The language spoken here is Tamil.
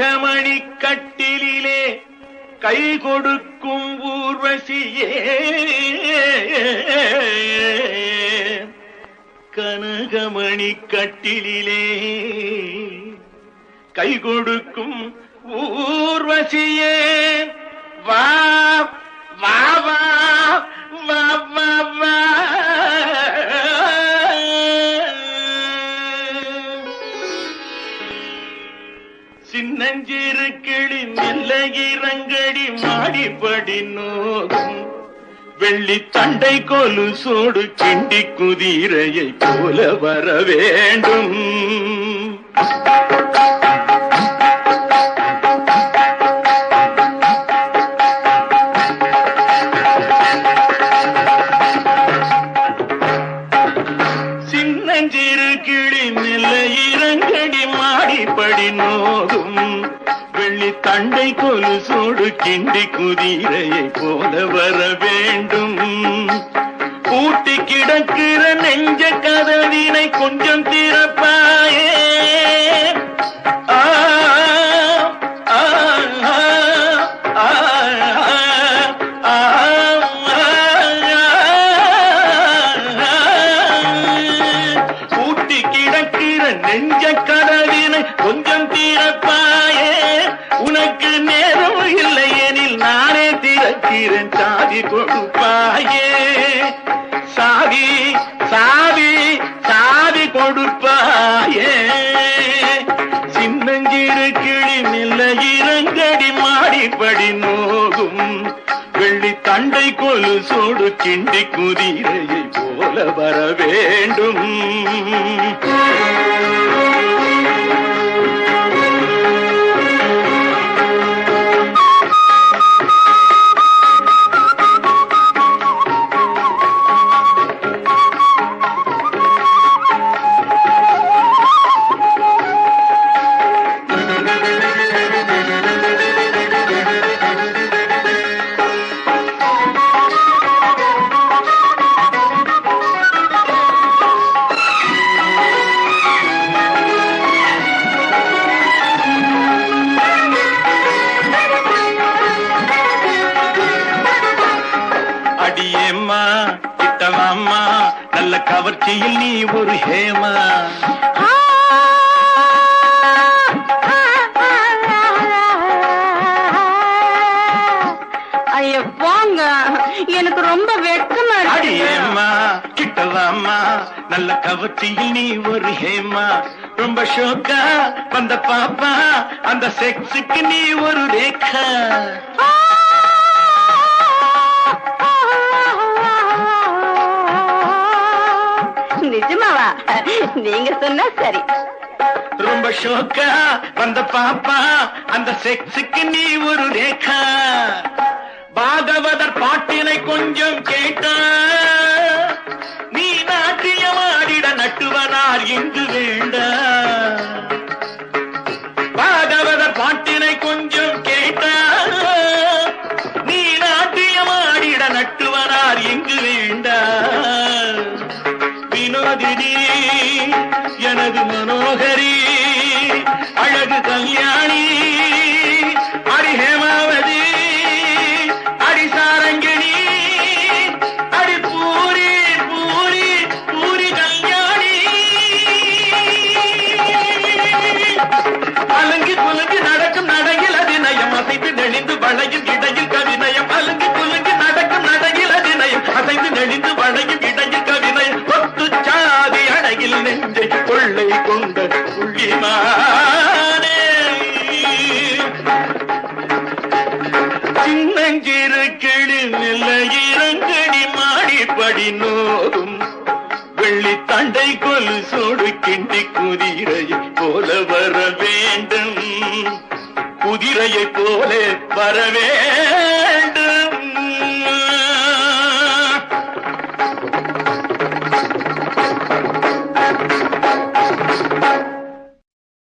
கனகமணி கட்டிலே கை கொடுக்கும் ஊர்வசியே. கனகமணி கட்டிலே கை கொடுக்கும் ஊர்வசியே. வா வா. படிப்படி மாடிப்படி நோகும். வெள்ளி தண்டை கொலு சோடு கிண்டி குதிரையை போல வர வேண்டும். சின்னஞ்சிறு கிளி மெல்ல இறங்கடி மாடிப்படி நோகும். வெள்ளி தண்டை கொலு கிண்டி குதிரையை போல வர வேண்டும். பூட்டி கிடக்கிற நெஞ்ச கதவினை கொஞ்சம் திறப்பாயே உனக்கு நேரம் இல்லை எனில் நானே திறக்கிறேன். சாதி கொடுப்பாயே. சாவி சாவி சாவி கொடுப்பாயே. சின்னஞ்சிறு கிளி மெல்ல இறங்கடி மாடிப்படி நோகும். வெள்ளி தண்டை கொலு சோடு கிண்டி குதிரையை போல வர வேண்டும். நல்ல கவர்ச்சியில் நீ ஒரு ஹேமா ஐயோ போங்க எனக்கு ரொம்ப வெட்கமா அடியேம்மா நல்ல கவர்ச்சியில் நீ ஒரு ஹேமா ரொம்ப ஷோக்கா வந்த பாப்பா அந்த செக்ஸுக்கு நீ ஒரு ரேக்கா நிஜமாவா? நீங்க சொன்னா சரி. ரொம்ப ஷோக்கா வந்த பாப்பா அந்த செக்ஸுக்கு நீ ஒரு ரேகா. பாகவதர் பாட்டினை கொஞ்சம் கேட்டா. நீ நாட்டியமாடிட நட்டுவனார் என்று வேண்டா. பாகவதர் பாட்டினை கொஞ்சம் கேட்டா. நீ நாட்டியமாடிட நட்டுவனார் இங்கு வேண்டா. வினோதினி எனது மனோகரி சின்னஞ்சிறு கிளி மெல்ல மாடிப்படி நோகும். வெள்ளி தண்டை கொலு சோடு கிண்டி குதிரையை போல வர வேண்டும். குதிரையை போல வரவே